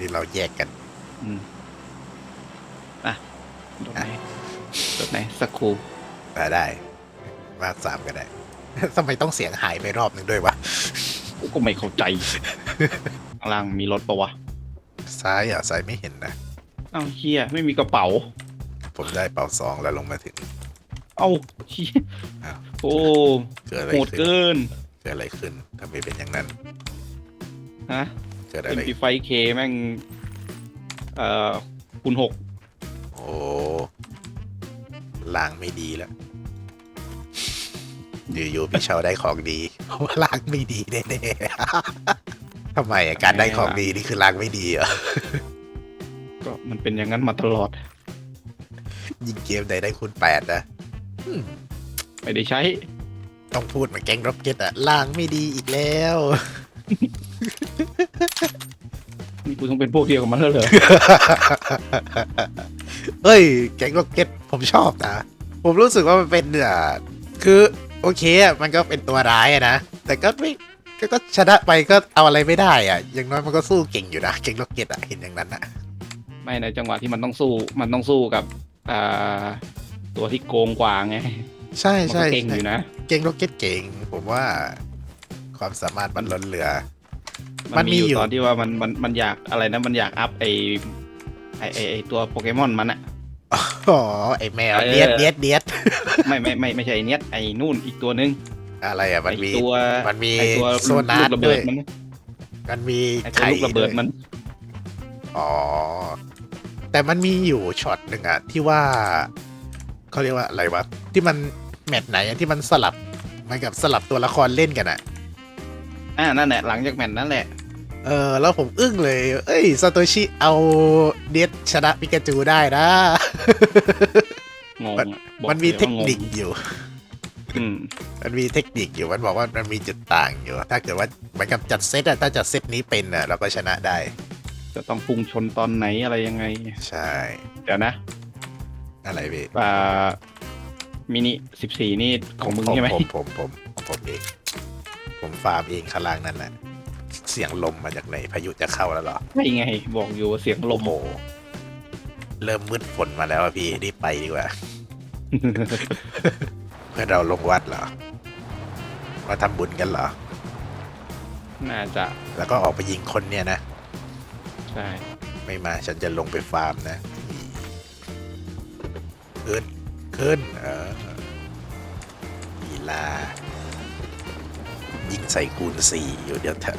ที่เราแยกกันอืมอะรถไหนรถไหนสักครูได้ได้มาสามก็ได้ทำไมต้องเสียงหายไปรอบหนึ่งด้วยวะกูก็ไม่เข้าใจข้างล่างมีรถปะวะซ้ายอะซ้ายไม่เห็นนะเอ้าเฮียไม่มีกระเป๋า ผมได้เป่าสองแล้วลงมาถึง เอ้าเฮียอ้าวโอ้เกิดอะไรโหดขึ้นเกินเกิดอะไรขึ้นทำไมเป็นอย่างนั้น ฮะ เกิดเอ็อะมไรพีไฟเคแม่ง เอ่อคูณหกโอ้ลางไม่ดีแล้วอยู่ๆพี่เชาได้ของดีเพราะว่าลางไม่ดีแน่ๆทำไมอะการได้ของดีนี่คือลางไม่ดีเหรอก็มันเป็นอย่างนั้นมาตลอด ยิงเกมใดได้คูณแปดนะอืมไม่ได้ใช้ ต้องพูดเหมือนแก๊งร็อกเก็ตอะลางไม่ดีอีกแล้วนี่กู ต้องเป็นพวกเดียวกับมันแล้วเหรอเฮ้ย แก๊งร็อกเก็ตผมชอบนะ ผมรู้สึกว่ามันเป็นอะคือโอเคอะมันก็เป็นตัวร้ายอะนะ แต่ก็ไม่ก็ก็ชนะไปก็เอาอะไรไม่ได้อะอย่างน้อยมันก็สู้เก่งอยู่นะแก๊งร็อกเก็ตอะเห็นอย่างนั้นอะไม่ในจังหวะที่มันต้องสู้มันต้องสู้กับอ่าตัวที่โกงกว่าไงใช่มันใช่ก็เก่งใช่อยู่นะแก๊งร็อกเก็ตเก่ง ผมว่าความสามารถมันล้นเหลือ มัมันนมีมีออยู่ยู่ตอนที่ว่ามันมันมันอยากอะไรนะมันอยากอัพไอไอไอไอตัวโปเกมอนมันอะอ๋อไอแมวเออเดียดเดียดเดียดไม่ไม่ไม่ไม่ใช่ไอเนี้ยไอนู่นอีกตัวนึง อะไรอะมันไอมีตัวมันมีไอตัวโซนาลูร์กระด้เบิวยดมันมันมีไอตัวไข่ลูกระเบิดด้วยมันอ๋อแต่มันมีอยู่ช็อตหนึ่งอะที่ว่าเขาเรียกว่าอะไรวะที่มันแมตช์ไหนอะที่มันสลับเหมันกับสลับตัวละครเล่นกันอะอ่านั่นแหละหลังจากแมตช์นั่นแหละ เออแล้วผมอึ้งเลย เอ้ยซาโตชิเอาเดดชนะปิกาจูได้นะ งงมันอะบอกมันมีลยเทคนิคว่างงอยู่ อืม มันมีเทคนิคอยู่ มันบอกว่ามันมีจุดต่างอยู่ ถ้าเกิดว่าเหมือนกับจัดเซตอะถ้าจัดเซตนี้เป็นอะเราก็ชนะได้ จะต้องพุ่งชนตอนไหนอะไรยังไง ใช่ เดี๋ยวนะอะไรพี่อ่ามินิสิบสี่นี่ของมึงผใช่ไหมผมผมผมผมผมเอง ผมฟาร์มเองข้างล่างนั่นแหละเสียงลมมาจากไหนพายุจะเข้าแล้วเหรอไม่ไง บอกอยู่ว่าเสียงลมโอ้โหเริ่มมืดฝนมาแล้วอะพี่รีบไปดีกว่า เพื่อนเราลงวัดเหรอมาทำบุญกันเหรอ น่าจะแล้วก็ออกไปยิงคนเนี่ยนะ ใช่ไม่มาฉันจะลงไปฟาร์มนะขึ้นขึ้นเออลีลา ยิงใส่คูณสี่อยู่เดี๋ยวเถอะ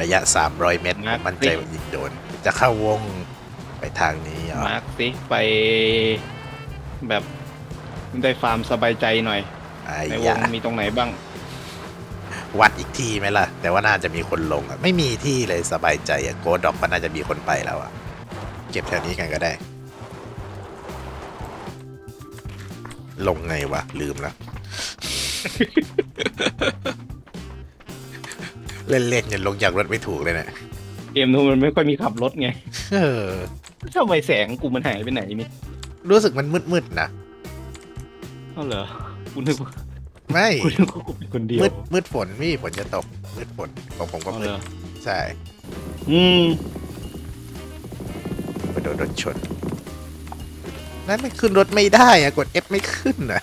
ระยะ 300 เมตรผมมั่นใจว่ายิงโดน จะเข้าวงไปทางนี้เหรอมาร์คสิไปแบบได้ฟาร์มสบายใจหน่อย ไอ้ในวยางมีตรงไหนบ้าง วัดอีกที่ไหมล่ะ แต่ว่าน่าจะมีคนลงอะไม่มีที่เลยสบายใจอะโกดอกก็น่าจะมีคนไปแล้วอะเก็บแถวนี้กันก็ได้ ลงไงวะ ลืมแล้ว เล่นๆเนี่ยลงจากรถไม่ถูกเลยเนี่ยเกมนู้นมันไม่ค่อยมีขับรถไงเออทำไมแสงกูมันหายไปไหนนี่รู้สึกมันมืดๆนะเอ้าเหรอกูนึกว่าไม่กูนึกว่ากูเป็นคนเดียวมืดมืดฝนพี่ฝนจะตกมืดฝนของผมก็เอ้ามืเหรดอใช่อืมไปโดนรถชนนั่นไม่ขึ้นรถไม่ได้อะกด F ไม่ขึ้นอะ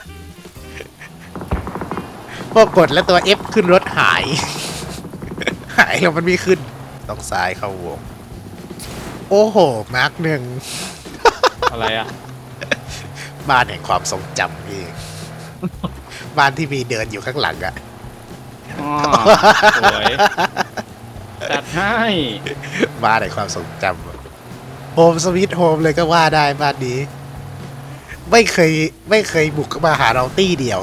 พอกดแล้วตัว F ขึ้นรถหายหายแล้วมันไม่ขึ้น ต้องซ้ายเข้าวง โอ้โห มาร์กหนึ่ง อะไรอะ บ้านแห่งความทรงจำพี่ บ้านที่มีเดินอยู่ข้างหลังอะอ๋อสวยจัดให้บ้านแห่งความทรงจำโฮมสวิตโฮมเลยก็ว่าได้บ้านนี้ ไม่เคยไม่เคยบุกเข้ามาหาเราตี้เดียว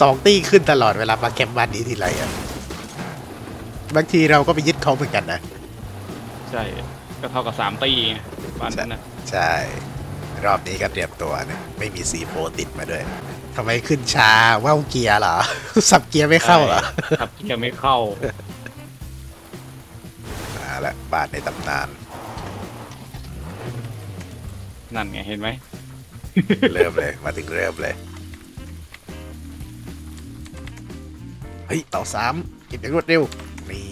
สองตี้ขึ้นตลอดเวลามาแคมป์บ้านนี้ทีไรอะบางทีเราก็ไปยึดเขาเหมือนกันนะ ใช่ ก็เท่ากับสามตีไงบ้านนั้นนะใช่ รอบนี้ก็เตรียมตัวนะไม่มีซีโฟติดมาด้วยทำไมขึ้นช้าว่าวเกียร์เหรอ สับเกียร์ไม่เข้าเหรอขับเกียร์ไม่เข้ามาละบ้านในตำนาน นั่นไงเห็นไหม เริ่มเลย มาถึงเริ่มเลย เฮ้ยเต่าสามเก็บอย่างรวดเร็วนี่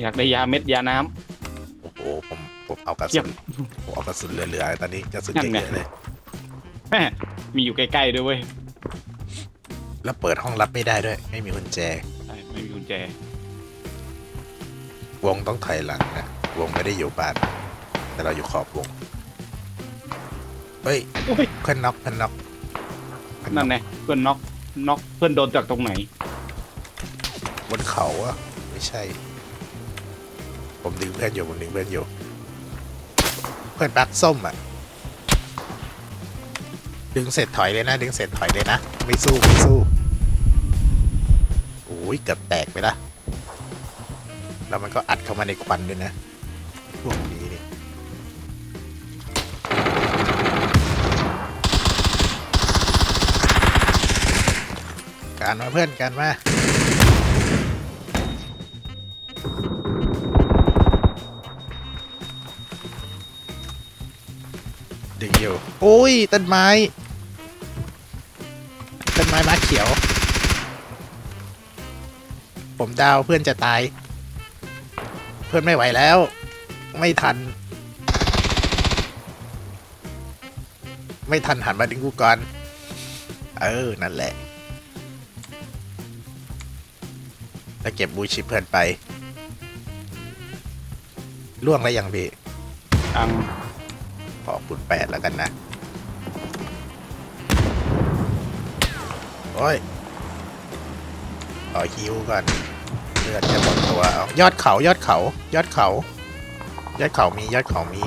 อยากได้ยาเม็ดยาน้ โอ้โหผมผมเอากระเทีสุยบนผมเอากระสุนเหลือๆตอนนี้กระสุนนั่นเยไงอะๆเลยำแม่มีอยู่ใกล้ๆด้วยเว้ยแล้วเปิดห้องรับไม่ได้ด้วย ไม่มีกุญแจ ใช่ไม่มีกุญแจวงต้องถอยหลังนะ วงไม่ได้อยู่บ้าน แต่เราอยู่ขอบวง เฮ้ย โอ้ยเพื่อนน็อกเพื่อนน็อกเพื่อนั่นไงเพื่อนน็อก น็อกเพื่อนโดนจากตรงไหน บนเขาอะไม่ใช่ ผมดึงเพื่อนอยู่ผมดึงเพื่อนอยู่ เพื่อนปักส้มอะดึงเสร็จถอยเลยนะ ดึงเสร็จถอยเลยนะ ไม่สู้ไม่สู้โอ้ยเกือบแตกไปละแล้วมันก็อัดเข้ามาในควันด้วยนะพวกนี้ การมาเพื่อนการมาดึงอยู่โอ้ยต้นไม้ต้นไม้มาเขียว ผมดาวเพื่อนจะตาย เพื่อนไม่ไหวแล้ว ไม่ทัน ไม่ทันหันมาดึงกูก่อน เออ นั่นแหละ แล้วเก็บบูชิปเพื่อนไปล่วงแล้วยังพี่ตังขอคุณแปดแล้วกันนะ โอ้ยขอฮิวก่อนเลือดจะหมดตัวเอายอดเขายอดเขา ยอดเขา ยอดเขามียอดเขามี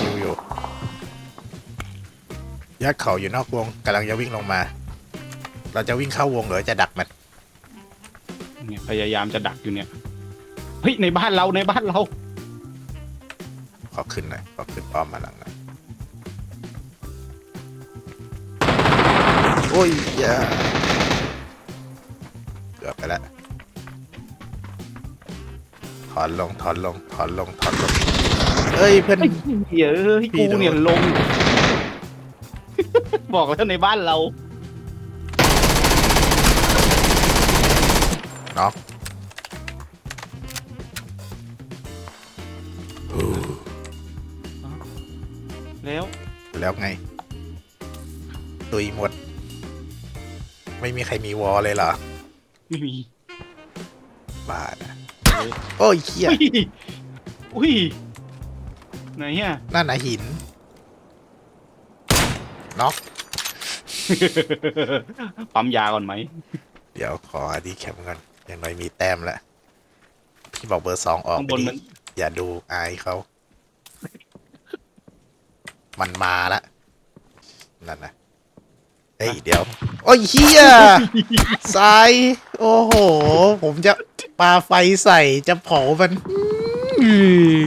ฮิวอยู่ ยอดเขาอยู่นอกวงกำลังจะวิ่งลงมา เราจะวิ่งเข้าวงหรือจะดักมันเนี่ยพยายามจะดักอยู่เนี่ยเฮ้ยในบ้านเราในบ้านเราขอขึ้นหน่อยขอขึ้นป้อมมาหลังหน่อยโอ้ยอย่าเกือบไปแล้วถอนลงถอนลงถอนลงถอนลงเอ้ยเพื่อนไอ้เหี้ยเอ้ยพี่กูโดน เนี่ยลง บอกแล้วในบ้านเรา นาะแล้ว แล้วไง ตุยหมด ไม่มีใครมีวอลเลยเหรอ ไม่มีบ้านะโอ้ยเขี้ย อุ้ยอุ้ยไหนอะนั่นนะหินเนาะปั๊มยาก่อนไหม เดี๋ยวขอดีแคมกัน อย่างน้อยมีแต้มแล้ว พี่บอกเบอร์สองออกข้างไปบนดิมัน อย่าดูอายเขา มันมาละ นั่นนะเฮ้ย เดี๋ยว โอ้ยเฮียสาย โอ้โห ผมจะปาไฟใส่จะเผามันอื้อ